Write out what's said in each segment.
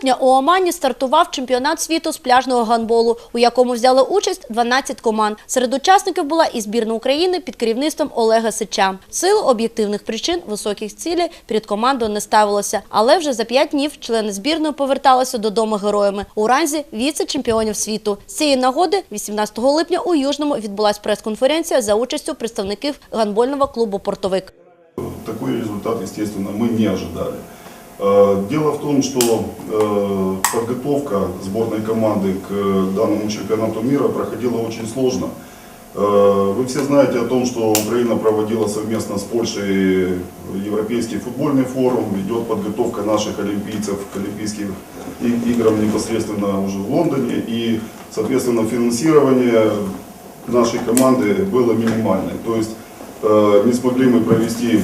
8 липня у Омані стартував чемпіонат світу з пляжного гандболу, у якому взяли участь 12 команд. Серед учасників була і збірна України під керівництвом Олега Сича. Силу об'єктивних причин високих цілей перед командою не ставилося, але вже за 5 днів члени збірної поверталися додому героями у ранзі віце-чемпіонів світу. З цієї нагоди 18 липня у Южному відбулась прес-конференція за участю представників гандбольного клубу «Портовик». Такой результат, естественно, мы не ожидали. Э, Дело в том, что э, подготовка сборной команды к данному чемпионату мира проходила очень сложно. Э, Вы все знаете о том, что Украина проводила совместно с Польшей Европейский футбольный форум, ведет подготовка наших олимпийцев к Олимпийским играм непосредственно уже в Лондоне. И, соответственно, финансирование нашей команды было минимальное. То есть э, не смогли мы провести э,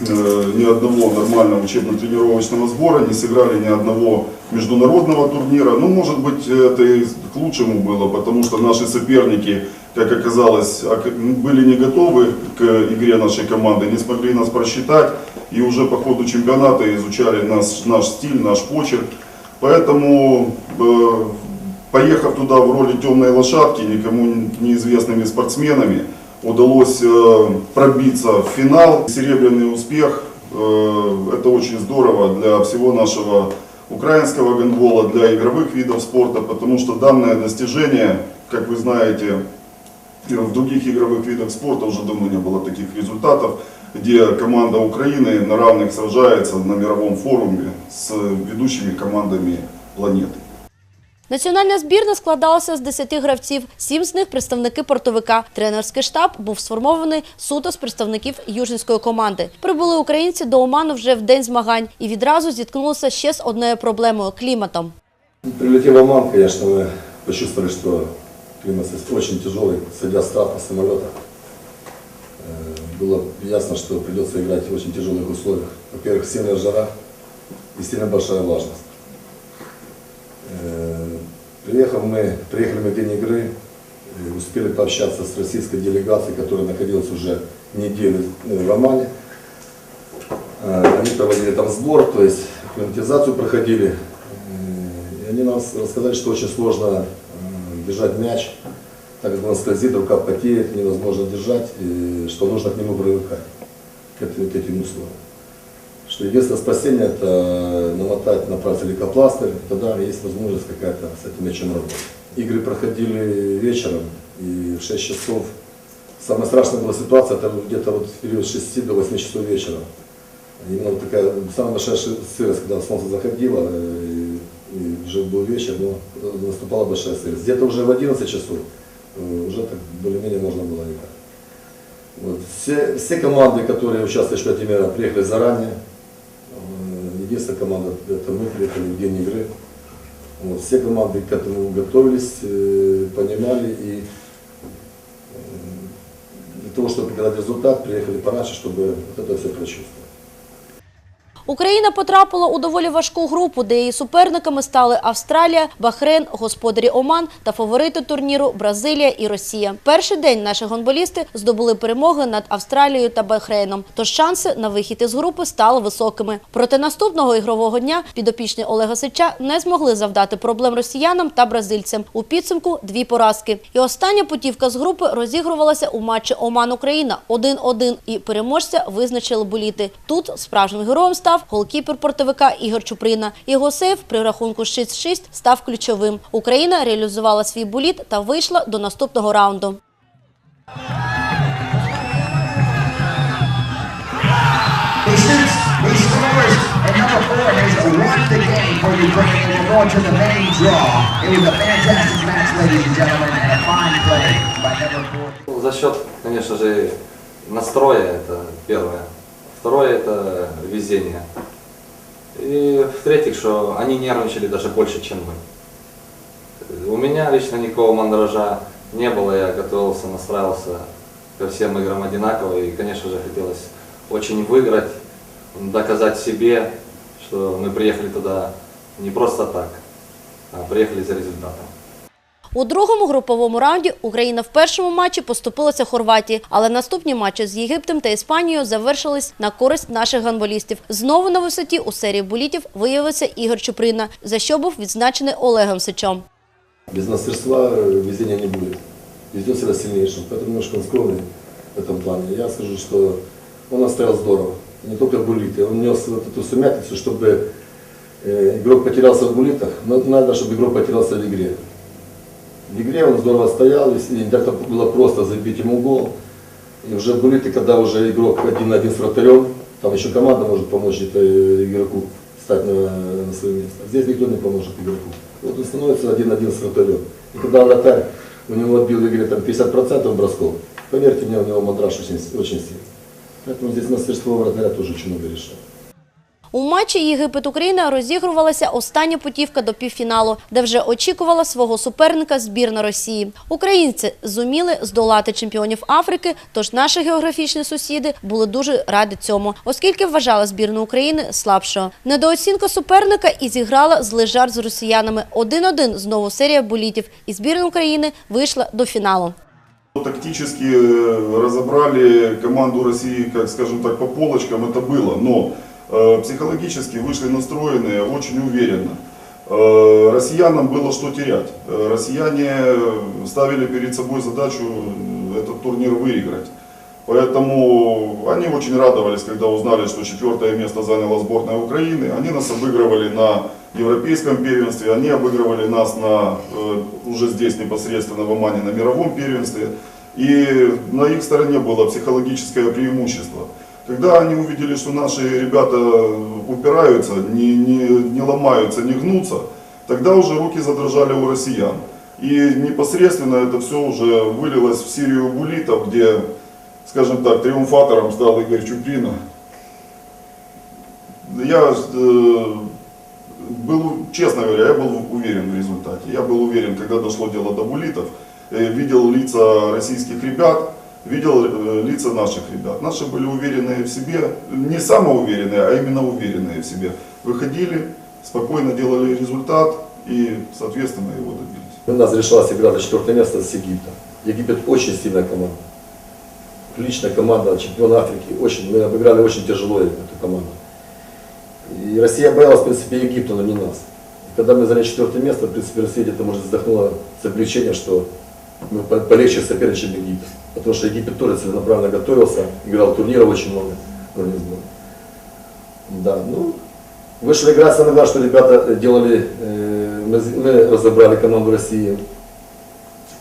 ни одного нормального учебно-тренировочного сбора, не сыграли ни одного международного турнира. Ну, может быть, это и к лучшему было, потому что наши соперники, как оказалось, ок- были не готовы к игре нашей команды, не смогли нас просчитать и уже по ходу чемпионата изучали наш, наш стиль, наш почерк. Поэтому, э, поехав туда в роли темной лошадки, никому неизвестными спортсменами, удалось э, пробиться в финал. Серебряный успех, э, это очень здорово для всего нашего украинского гандбола, для игровых видов спорта, потому что данное достижение, как вы знаете, в других игровых видах спорта уже давно не было таких результатов, где команда Украины на равных сражается на мировом форуме с ведущими командами планеты. Національна збірна складалася з 10 гравців, сім з них представники портовика. Тренерський штаб був сформований суто з представників южницької команди. Прибули українці до Оману вже в день змагань і відразу зіткнулися ще з одною проблемою кліматом. Прилетев в Оман, конечно, мы почувствовали, что климат очень тяжелый, сойдя с старта самолета. Э, Было ясно, что придется играть в очень тяжелых условиях. Во-первых, сильная жара и сильно большая влажность. Приехав мы, приехали мы в день игры, э, успели пообщаться с российской делегацией, которая находилась уже неделю э, в Омане. Э, Они проводили там сбор, то есть акклиматизацию проходили. И они нам рассказали, что очень сложно держать мяч, так как он скользит, рука потеет, невозможно держать, и что нужно к нему привыкать, к этим условиям. Что единственное спасение это намотать на пальцы лейкопластырь, тогда есть возможность какая-то с этим мячом работать. Игры проходили вечером, и в 6 часов. Самая страшная была ситуация, это где-то вот в период с 6 до 8 часов вечера. Именно вот такая самая большая сырость, когда солнце заходило, э, и, и уже был вечер, но наступала большая сырость. Где-то уже в 11 часов э, уже так более-менее можно было играть. Вот. Все, все команды, которые участвовали в чемпионате мира, приехали заранее. Единственная команда, это мы в день игры. Вот. Все команды к этому готовились, э, понимали и э, для того, чтобы показать результат, приехали пораньше, чтобы вот это все прочувствовать. Україна потрапила у доволі важку групу, де її суперниками стали Австралія, Бахрейн, господарі Оман та фаворити турніру Бразилія і Росія. Перший день наші гонболісти здобули перемоги над Австралією та Бахрейном, тож шанси на вихід із групи стали високими. Проти наступного ігрового дня підопічні Олега Сича не змогли завдати проблем росіянам та бразильцям. У підсумку дві поразки. І остання путівка з групи розігрувалася у матчі Оман-Україна 1-1. І переможця визначили боліти. Тут справжнім героєм став став голкіпер портовика Ігор Чуприна. Його сейф при рахунку 6-6 став ключовим. Україна реалізувала свій буліт та вийшла до наступного раунду. За счет, конечно же, настроя, это первое. Второе, это везение. И в-третьих, что они нервничали даже больше, чем мы. У меня лично никакого мандража не было, я готовился, настраивался ко всем играм одинаково. И, конечно же, хотелось очень выиграть, доказать себе, что мы приехали туда не просто так, а приехали за результатом. У другому груповому раунді Україна в першому матчі поступилася Хорватії, але наступні матчі з Єгиптом та Іспанією завершились на користь наших гандболістів. Знову на висоті у серії булітів виявився Ігор Чуприна, за що був відзначений Олегом Сичом. Без мастерства э, везения не будет. Везет всегда сильнейшим. Поэтому немножко он скромный в этом плане. Я скажу, что он оставил здорово. И Не только в булите. Он нес вот эту сумятицу, чтобы э, игрок потерялся в булитах, но надо, чтобы игрок потерялся в игре. В игре он здорово стоял, и где-то было просто забить ему гол. И уже в булиты, когда уже игрок один на один с вратарем, там еще команда может помочь э, игроку стать на, на свое место. Здесь никто не поможет игроку. Вот он становится один на один с вратарем. И когда вратарь у него отбил в игре там 50% бросков, поверьте мне, у него мандраж очень, очень сильный. Поэтому здесь мастерство вратаря тоже очень много решает. У матчі Єгипет-Україна розігрувалася остання путівка до півфіналу, де вже очікувала свого суперника збірна Росії. Українці зуміли здолати чемпіонів Африки, тож наші географічні сусіди були дуже раді цьому, оскільки вважали збірну України слабшою. Недооцінка суперника і зіграла злий жарт з росіянами. 1-1 знову серія болітів, і збірна України вийшла до фіналу. Тактически э, разобрали команду России, как скажем так, по полочкам, это было, но э, психологически вышли настроенные очень уверенно. Э, Россиянам было что терять. Э, Россияне ставили перед собой задачу э, этот турнир выиграть. Поэтому они очень радовались, когда узнали, что четвертое место заняла сборная Украины. Они нас обыгрывали на европейском первенстве, они обыгрывали нас на, э, уже здесь непосредственно в Омане на мировом первенстве. И на их стороне было психологическое преимущество. Когда они увидели, что наши ребята упираются, не, не, не ломаются, не гнутся, тогда уже руки задрожали у россиян. И непосредственно это все уже вылилось в серию булитов, где, скажем так, триумфатором стал Игорь Чуприна. Я э, был, честно говоря, я был уверен в результате. Я был уверен, когда дошло дело до булитов, э, видел лица российских ребят, видел э, лица наших ребят. Наши были уверенные в себе, не самоуверенные, а именно уверенные в себе. Выходили, спокойно делали результат и, соответственно, его добились. У нас решалась игра за четвертое место с Египтом. Египет очень сильная команда. Отличная команда, чемпион Африки. Очень, мы обыграли очень тяжело эту команду. И Россия боялась, в принципе, Египта, но не нас. И когда мы заняли четвертое место, в принципе, Россия где-то, может, вздохнула с облегчением, что мы по- полегче соперничаем, Египет. Потому что Египет тоже целенаправленно готовился, играл турниров очень много. Да, ну, вышла игра, главное, что ребята делали, э, мы, мы разобрали команду России,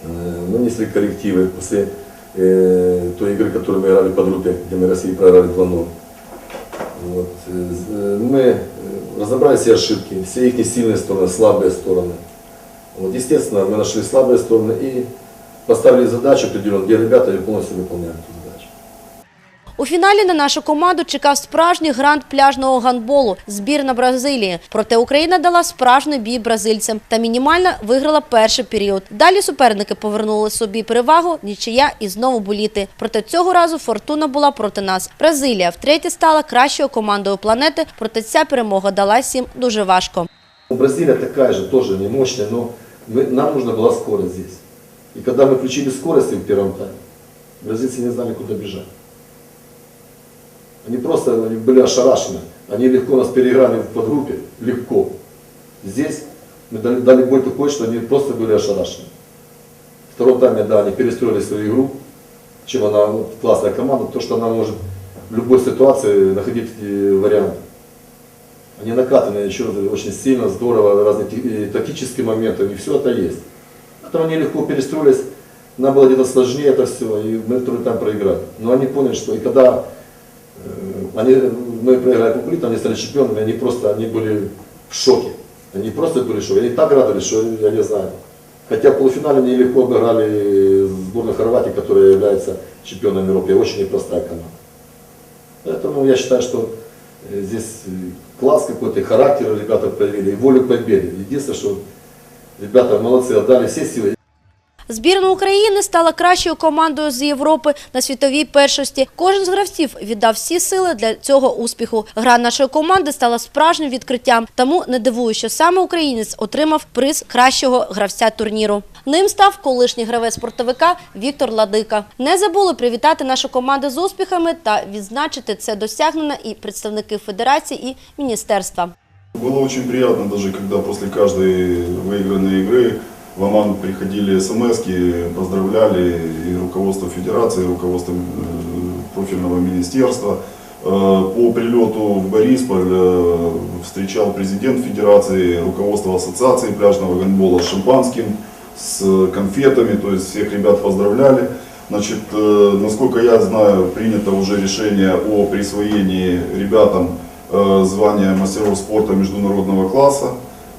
э, нанесли коррективы после э, той игры, которую мы играли под группе, где мы России проиграли 2-0. Вот. э, э, Мы э, разобрали все ошибки, все их сильные стороны, слабые стороны. Вот, естественно, мы нашли слабые стороны и поставили задачу определенную, где ребята ее полностью выполняют эту задачу. У фіналі на нашу команду чекав справжній грант пляжного гандболу – збірна Бразилії. Проте Україна дала справжній бій бразильцям та мінімально виграла перший період. Далі суперники повернули собі перевагу, нічия і знову боліти. Проте цього разу фортуна була проти нас. Бразилія втретє стала кращою командою планети, проте ця перемога далась їм дуже важко. Ну, Бразилия такая же, тоже не мощная, но мы- нам нужна была скорость здесь. И когда мы включили скорость в первом тайме, бразильцы не знали, куда бежать. Они просто они были ошарашены. Они легко нас переиграли в подгруппе, легко. Здесь мы дали, дали бой такой, что они просто были ошарашены. В втором тайме, да, они перестроили свою игру, чем она классная команда, то, что она может в любой ситуации находить варианты. Они накатаны еще очень сильно, здорово, разные тактические моменты, и все это есть. Они легко перестроились, нам было где-то сложнее это все, и мы второй тайм проиграли. Но они поняли, что и когда э, они, мы проиграли Кукурит, они стали чемпионами, они просто они были в шоке. Они просто были в шоке. Они так радовались, что я не знаю. Хотя в полуфинале они легко обыграли сборную Хорватии, которая является чемпионом Европы. Очень непростая команда. Поэтому я считаю, что э, здесь э, класс какой-то, характер ребята проявили, и волю к победе. Единственное, что ребята молодцы, отдали все силы. Збірна України стала кращою командою з Європи на світовій першості. Кожен з гравців віддав всі сили для цього успіху. Гра нашої команди стала справжнім відкриттям. Тому не дивує, що саме українець отримав приз кращого гравця турніру. Ним став колишній гравець спортовика Віктор Ладика. Не забули привітати нашу команду з успіхами та відзначити це досягнення і представники федерації і міністерства. Было очень приятно, даже когда после каждой выигранной игры в Оман приходили смс поздравляли и руководство федерации, и руководство э, профильного министерства. Э, По прилету в Борисполь э, встречал президент федерации, руководство ассоциации пляжного гандбола с шампанским, с конфетами, то есть всех ребят поздравляли. Значит, насколько я знаю, принято уже решение о присвоении ребятам э, звания мастеров спорта международного класса.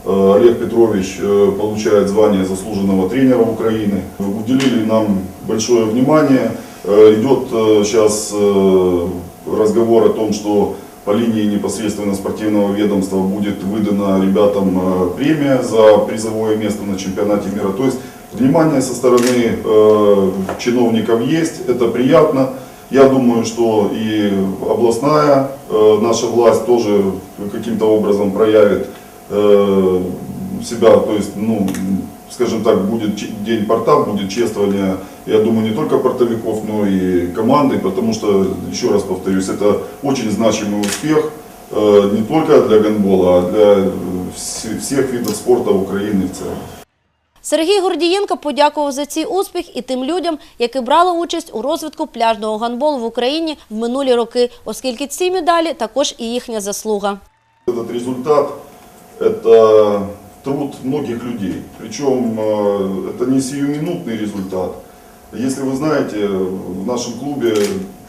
Э, Олег Петрович э, получает звание заслуженного тренера Украины. Уделили нам большое внимание. Идет сейчас разговор о том, что по линии непосредственно спортивного ведомства будет выдана ребятам премия за призовое место на чемпионате мира. То есть внимание со стороны чиновников есть, это приятно. Я думаю, что и областная наша власть тоже каким-то образом проявит э, себя, то есть, ну, скажем так, будет день порта, будет чествование, я думаю, не только портовиков, но и команды, потому что, еще раз повторюсь, это очень значимый успех э, не только для гандбола, а для э, вс- всех видов спорта Украины в целом. Сергій Гордієнко подякував за цей успіх і тим людям, які брали участь у розвитку пляжного гандболу в Україні в минулі роки, оскільки ці медалі також і їхня заслуга. Этот результат – это труд многих людей. Причем э, это не сиюминутный результат. Если вы знаете, в нашем клубе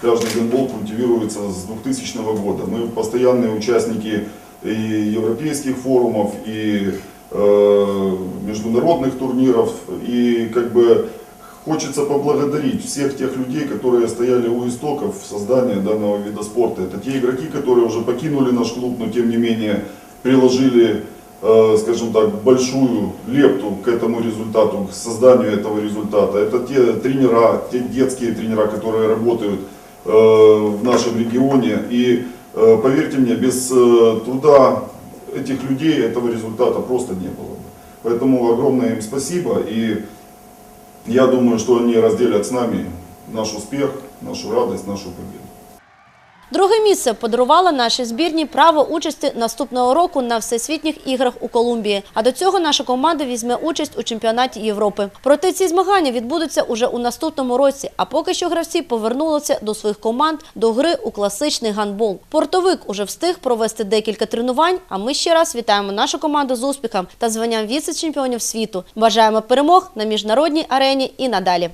пляжный гандбол культивируется с 2000 года. Мы постоянные участники и европейских форумов, и э, международных турниров. И как бы хочется поблагодарить всех тех людей, которые стояли у истоков создания данного вида спорта. Это те игроки, которые уже покинули наш клуб, но тем не менее приложили, э, скажем так, большую лепту к этому результату, к созданию этого результата. Это те тренера, те детские тренера, которые работают э, в нашем регионе. И э, поверьте мне, без э, труда этих людей этого результата просто не было бы. Поэтому огромное им спасибо. И я думаю, что они разделят с нами наш успех, нашу радость, нашу победу. Друге місце подарувала нашій збірні право участі наступного року на всесвітніх іграх у Колумбії. А до цього наша команда візьме участь у чемпіонаті Європи. Проте ці змагання відбудуться уже у наступному році. А поки що гравці повернулися до своїх команд до гри у класичний гандбол. Портовик уже встиг провести декілька тренувань. А ми ще раз вітаємо нашу команду з успіхом та званням віце-чемпіонів світу. Бажаємо перемог на міжнародній арені і надалі.